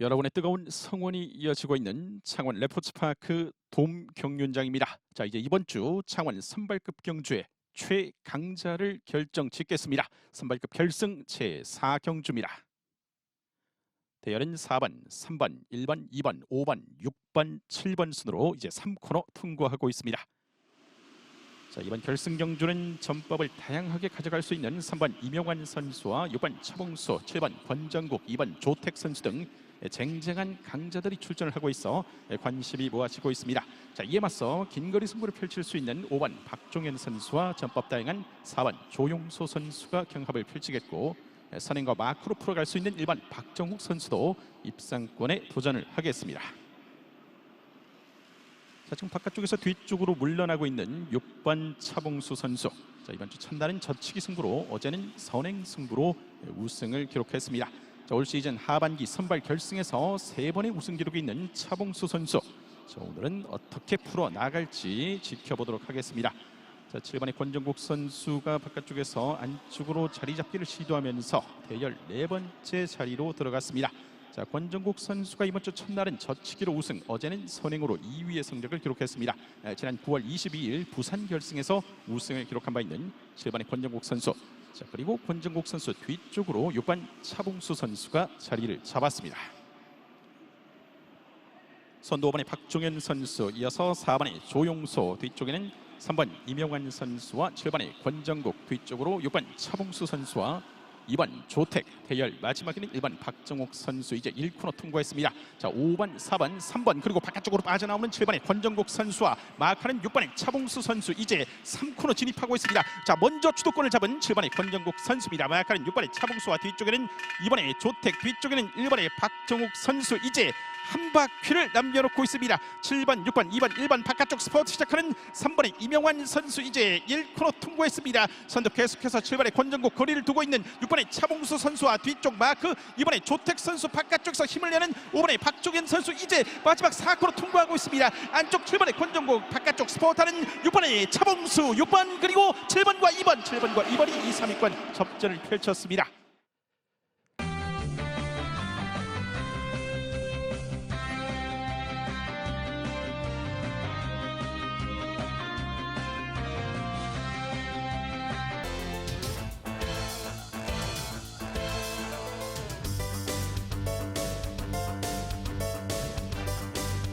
여러분의 뜨거운 성원이 이어지고 있는 창원 레포츠파크 돔 경륜장입니다. 자 이제 이번 주 창원 선발급 경주의 최강자를 결정 짓겠습니다. 선발급 결승 제 4경주입니다. 대열은 4번, 3번, 1번, 2번, 5번, 6번, 7번 순으로 이제 3코너 통과하고 있습니다. 자 이번 결승 경주는 전법을 다양하게 가져갈 수 있는 3번 이명환 선수와 6번 차봉수, 7번 권정국, 2번 조택 선수 등 쟁쟁한 강자들이 출전을 하고 있어 관심이 모아지고 있습니다. 자 이에 맞서 긴거리 승부를 펼칠 수 있는 5번 박종현 선수와 전법 다양한 4번 조용소 선수가 경합을 펼치겠고 선행과 마크로 풀어갈 수 있는 1번 박정욱 선수도 입상권에 도전을 하겠습니다. 자 지금 바깥쪽에서 뒤쪽으로 물러나고 있는 6번 차봉수 선수. 자 이번 주 첫날은 젖히기 승부로 어제는 선행 승부로 우승을 기록했습니다. 자, 올 시즌 하반기 선발 결승에서 세 번의 우승 기록이 있는 차봉수 선수. 자, 오늘은 어떻게 풀어 나갈지 지켜보도록 하겠습니다. 자, 7번의 권정국 선수가 바깥쪽에서 안쪽으로 자리 잡기를 시도하면서 대열 네 번째 자리로 들어갔습니다. 자, 권정국 선수가 이번 주 첫날은 젖히기로 우승, 어제는 선행으로 2위의 성적을 기록했습니다. 에, 지난 9월 22일 부산 결승에서 우승을 기록한 바 있는 7번의 권정국 선수. 자, 그리고 권정국 선수 뒤쪽으로 6번 차봉수 선수가 자리를 잡았습니다. 선두 5번의 박종현 선수, 이어서 4번의 조용소, 뒤쪽에는 3번 이명환 선수와 7번의 권정국, 뒤쪽으로 6번 차봉수 선수와 2번 조택 대열 마지막에는 1번 박정욱 선수 이제 1코너 통과했습니다. 자 5번 4번 3번 그리고 바깥쪽으로 빠져나오는 7번의 권정국 선수와 마카는 6번의 차봉수 선수 이제 3코너 진입하고 있습니다. 자 먼저 주도권을 잡은 7번의 권정국 선수입니다. 마카는 6번의 차봉수와 뒤쪽에는 2번의 조택 뒤쪽에는 1번의 박정욱 선수 이제 한 바퀴를 남겨놓고 있습니다. 7번, 6번, 2번, 1번 바깥쪽 스포츠 시작하는 3번의 이명환 선수 이제 1코너 통과했습니다. 선두 계속해서 7번의 권정국 거리를 두고 있는 6번의 차봉수 선수와 뒤쪽 마크 2번의 조택 선수 바깥쪽에서 힘을 내는 5번의 박종현 선수 이제 마지막 4코너 통과하고 있습니다. 안쪽 7번의 권정국 바깥쪽 스포트하는 6번의 차봉수 6번 그리고 7번과 2번 7번과 2번이 2, 3위권 접전을 펼쳤습니다.